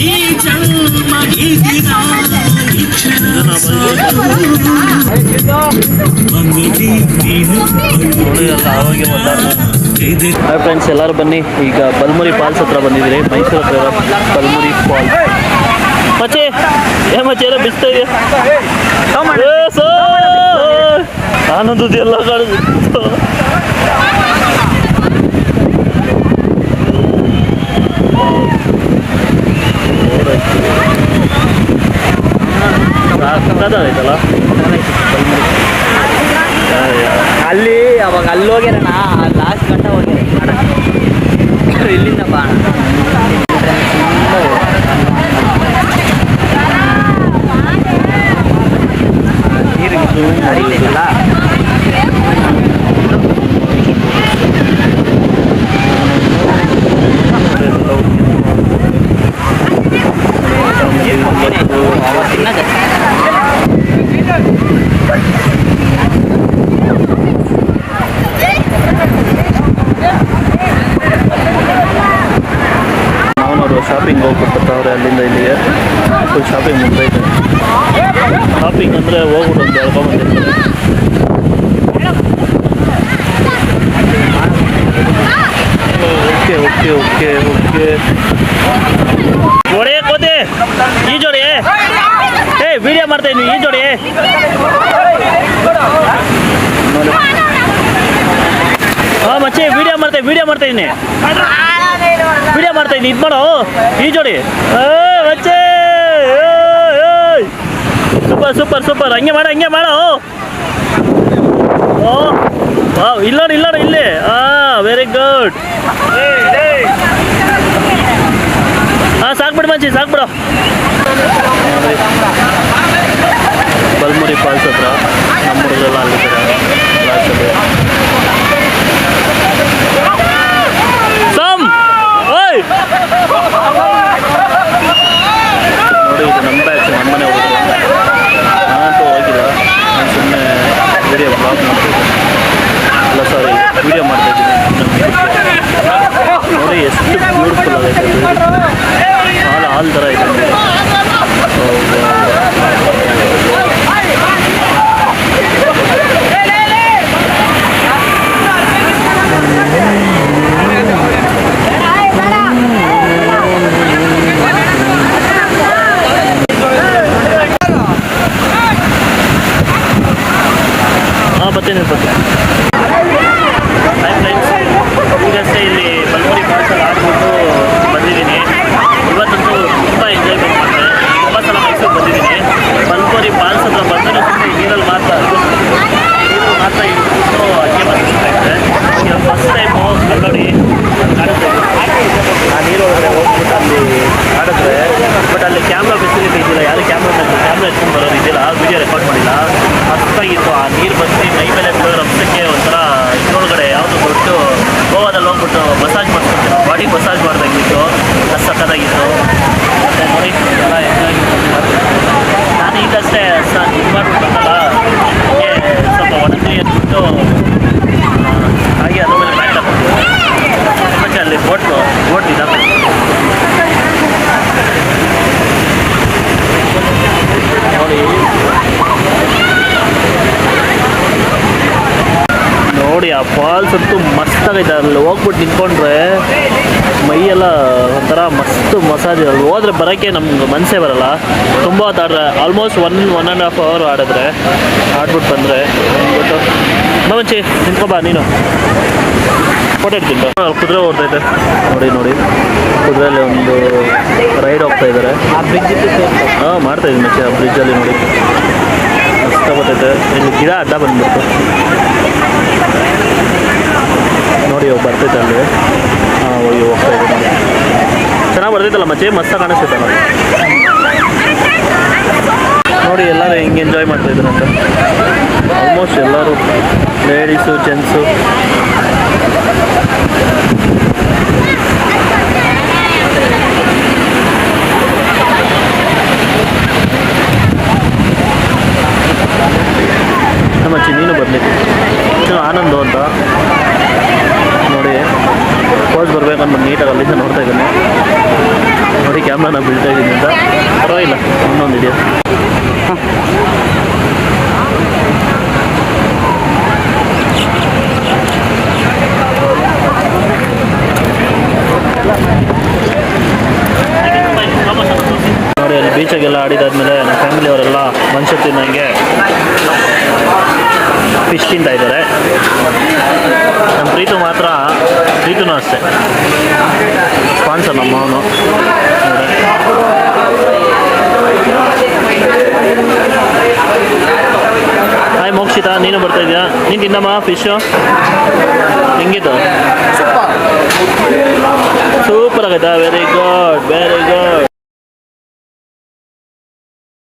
ಈ ಜನ್ಮ hi friends ಎಲ್ಲರೂ ಬನ್ನಿ. ಈಗ ಬಲ್ಮುರಿ ಫಾಲ್ಸ್ ಹತ್ರ ಬಂದಿದ್ರಿ ಮೈಸೂರು ಹತ್ರ ಬಲ್ಮುರಿ ಫಾಲ್ಸ್ ಮಚ್ಚೆ, ಏ ಮಚ್ಚೆ, ಎಲ್ಲ ಬಿಸ್ತಾ ಇದೆಯಾ! ಆನಂದದ್ದು ಎಲ್ಲ ಕಾಣಿಸ್ತು ಸಕ್ಕತ್ತಾಗೈತಲ್ಲ ಅಲ್ಲಿ ಅವಾಗ ಅಲ್ಲಿ ಹೋಗ್ಯಾರ ಲಾಸ್ಟ್ ಗಂಟ ಹೋಗ್ಯಾರ. ಇಲ್ಲಿಂದ ಬಾ. ಮಾವನವರು ಶಾಪಿಂಗ್ ಹೋಗ್ಬಿಡ್ತಾರೆ ಅಲ್ಲಿಂದ ಇಲ್ಲಿಗೆ ಫುಲ್ ಶಾಪಿಂಗ್ ಮುಂದೈತೆ ಶಾಪಿಂಗ್ ಅಂದರೆ ಹೋಗ್ಬಿಟ್ಟು ಒಂದು ಬೆಳ್ಕೊಂಬಂದಿರ್ತಾರೆ ಓಕೆ ಓಕೆ ಓಕೆ ಓಕೆ ಜೋಡಿ ಕೋತಿ ಈ ಜೋಡಿ ಏ ವಿಡಿಯೋ ಮಾಡ್ತಾ ಇದ್ವಿ, ಈ ಜೋಡಿ. ಹಾಂ, ಮಚ್ಚಿ ವಿಡಿಯೋ ಮಾಡ್ತಾ ವಿಡಿಯೋ ಮಾಡ್ತಾ ಇದ್ದೀನಿ ವಿಡಿಯೋ ಮಾಡ್ತಾ ಇದು ಮಾಡೋ, ಈ ಜೋಡಿ. ಮಚ್ಚೆ ಸೂಪರ್ ಸೂಪರ್ ಸೂಪರ್ ಹಂಗೆ ಮಾಡೋ ಹಂಗೆ ಮಾಡೋ. ಓ, ವಾವ್, ಇಲ್ಲ ನೋಡಿ, ಇಲ್ಲ ಹಾ ವೆರಿ ಗುಡ್ ಹಾಂ, ಸಾಕ್ಬಿಡು ಮಚ್ಚಿ, ಸಾಕ್ಬಿಡು. ಬಲ್ಮುರಿ ಫಾಲ್ಸ್ ಹತ್ರ ನಮ್ಮ ಹುಡುಗರೆಲ್ಲ ಅಲ್ಲಿದ್ದಾರೆ ಲಾಸ್ಟಲ್ಲಿ ಸಮ್ ಓಯ್ ನೋಡಿ ಇದು ನಮ್ಮ ಬ್ಯಾಚ್ ನಮ್ಮನೆ ಹುಡುಗರು ನಾನಂತೂ ಹೋಗಿಲ್ಲ ನಾನು ಸುಮ್ಮನೆ ವಿಡಿಯೋ ಬ್ಲಾಗ್ ಮಾಡ್ತಿದ್ದೆ ಅಲ್ಲ ಸಾರಿ ವಿಡಿಯೋ ಮಾಡ್ತಾಯಿದ್ದೀನಿ ನೋಡಿ ಎಷ್ಟು ಬ್ಯೂಟಿಫುಲ್ ಆಗೈತೆ ಹಾಲು ಹಾಲು ಥರ ಇದೆ ನೋಡಿ. ಹಾಂ ಬರ್ತೀನಿ ಬರ್ತೀನಿ ಹಾಯ್ ಫ್ರೆಂಡ್ಸ್ ಈಗಷ್ಟೇ ಇಲ್ಲಿ ಬಲ್ಮುರಿ ಫಾಲ್ಸಲ್ಲಿ ಆಡ್ಬಿಟ್ಟು ಬಂದಿದ್ದೀನಿ ಇವತ್ತಂತೂ ತುಂಬ ಎಂಜಾಯ್ಮೆಂಟ್ ಮಾಡಿದೆ ತುಂಬ ಸಲ ಮೈಸೂರು ಬಂದಿದ್ದೀನಿ ಬಲ್ಮುರಿ ಫಾಲ್ಸ್ ಹತ್ರ ಬಂದರೆ ಸುಮ್ಮನೆ ನೀರಲ್ಲಿ ಮಾತ್ರ ನೀರು ಮಾತ್ರ ಇಟ್ಬಿಟ್ಟು ಹಂಗೆ ಬರ್ತಿರ್ತಾ ಇದೆ ಫಸ್ಟ್ ಟೈಮು ಕಲ್ಲಡಿ ಕಾಣಿಸ್ತಾ ಆ ನೀರು ಒಳಗಡೆ ಹೋಗ್ಬಿಟ್ಟು ಅಲ್ಲಿ ಆಡಿದ್ರೆ ಬಟ್ ಅಲ್ಲಿ ಕ್ಯಾಮ್ರಾ ಫೆಸಿಲಿಟಿ ಇದ್ದಿಲ್ಲ ಯಾರು ಕ್ಯಾಮ್ರಾ ಕ್ಯಾಮ್ರಾ ಎತ್ಕೊಂಡು ಬರೋದು ಇದ್ದಿಲ್ಲ ವಿಡಿಯೋ ರೆಕಾರ್ಡ್ ಮಾಡಿಲ್ಲ. ಅಷ್ಟಾಗಿತ್ತು ಆ ನೀರು ಬಂದು ಮೈ ಮೇಲೆ ರಸ್ತಕ್ಕೆ ಒಂಥರ ಇದ್ರೊಳಗಡೆ ಯಾವುದು ಕೊಟ್ಟು ಗೋವಾದಲ್ಲಿ ಹೋಗ್ಬಿಟ್ಟು ಮಸಾಜ್ ಮಾಡ್ಕೊಂಡು ಬಾಡಿ ಮಸಾಜ್ ಮಾಡ್ದಾಗಿತ್ತು ಅದು ಸಕ್ಕತ್ತಾಗಿತ್ತು ಮತ್ತು ನೋಡಿ, ಎಲ್ಲ ನಾನು ಈಗಷ್ಟೇ ಸರ್, ಇದು ಮಾಡಿಬಿಟ್ಟು ಸ್ವಲ್ಪ ಅಂದ್ಬಿಟ್ಟು ಆ, ಹಾಗೆ ಅದ್ರ ಮೇಲೆ ಬ್ಯಾಟ್ ಹಾಕೊಂಡು ಮತ್ತೆ ಅಲ್ಲಿ ಬೋಟು ಬೋಟ್ ಇದ್ದಾವೆ ನೋಡಿ ನೋಡಿ ಆ ಫಾಲ್ಸ್ ಅಂತೂ ಮಸ್ತಾಗೈತೆ ಅಲ್ಲಿ ಹೋಗ್ಬಿಟ್ಟು ನಿಂತ್ಕೊಂಡ್ರೆ ಮೈಯೆಲ್ಲ ಒಂಥರ ಮಸ್ತ್ ಮಸಾಜ್. ಅಲ್ಲಿ ಹೋದ್ರೆ ಬರೋಕ್ಕೆ ನಮ್ಗೆ ಮನಸ್ಸೇ ಬರಲ್ಲ. ತುಂಬ ಹೊತ್ತು ಆಡ್ರೆ almost one one and half hour ಆಡಿದ್ರೆ, ಆಡ್ಬಿಟ್ಟು ಬಂದರೆ ಗೊತ್ತು. ಮಂಚಿ ನಿಂತ್ಕೊಬಾ ನೀನು. ಅಲ್ಲಿ ಕುದುರೆ ಓಡ್ತೈತೆ ನೋಡಿ ನೋಡಿ. ಕುದುರೆಯಲ್ಲಿ ಒಂದು ರೈಡ್ ಹೋಗ್ತಾ ಇದ್ದಾರೆ ಹಾಂ, ಮಾಡ್ತಾ ಇದ್ದೀನಿ ಮಚ್ಚಿ ಆ ಬ್ರಿಡ್ಜಲ್ಲಿ ನೋಡಿ. ಮಸ್ತ್ ಬರ್ತೈತೆ ಇಲ್ಲಿ ಗಿಡ ಅಡ್ಡ ಇವಾಗ ಬರ್ತೈತೆ ಅಲ್ಲಿ ಹೋಗಿ ಹೋಗ್ತಾ ಚೆನ್ನಾಗಿ ಬರ್ತೈತಲ್ಲ ಮಚ್ಚಿ? ಮಸ್ತ ಕಾಣಿಸ್ತೈತೆ ನೋಡಿ. ಎಲ್ಲರೂ ಹೆಂಗೆ ಎಂಜಾಯ್ ಮಾಡ್ತಾ ಇದ್ದಾರೆ ಅಂತ ಆಲ್ಮೋಸ್ಟ್ ಎಲ್ಲರೂ ಲೇಡೀಸು ಜೆಂಟ್ಸು ನಮ್ಮ ಚಿನ್ನೀನು ನೀನು ಬರಲಿಕ್ಕೆ ಆನಂದು ಅಂತ. ನೋಡಿ ಫೋಸ್ ಬರ್ಬೇಕು ಅಂದ್ಬಿಟ್ಟು ನೀಟಾಗಿ ಅಲ್ಲಿಂದ ನೋಡ್ತಾ ಇದ್ದೀನಿ. ನೋಡಿ ಕ್ಯಾಮ್ರಾನ ಬೀಳ್ತಾ ಇದ್ದೀನಿ ಅಂತ. ಪರವಾಗಿಲ್ಲ, ಇನ್ನೊಂದು ಇದೆಯಾ ನೋಡಿ, ಅಲ್ಲಿ ಬೀಚಾಗೆಲ್ಲ ಆಡಿದಾದ್ಮೇಲೆ ನಮ್ಮ ಫ್ಯಾಮಿಲಿಯವರೆಲ್ಲ ಮನುಷ್ಯ ತಿನ್ನಂಗೆ. ಫಿಶ್ ತಿಂತಾ ಇದ್ದಾರೆ. ನಮ್ಮ ಪ್ರೀತು ಮಾತ್ರ ಪ್ರೀತುನೂ ಅಷ್ಟೇ. ಸ್ಪಾನ್ಸರ್ ನಮ್ಮ ಅವನು ಹಾಯ್ ಮೋಕ್ಷಿತಾ ನೀನು ಬರ್ತಾ ಇದೀಯಾ ನೀನು ತಿನ್ನಮ್ಮ ಫಿಶು ಹೆಂಗಿತ್ತು? ಸೂಪರ್. ಆಗೈತಾ? Very good very good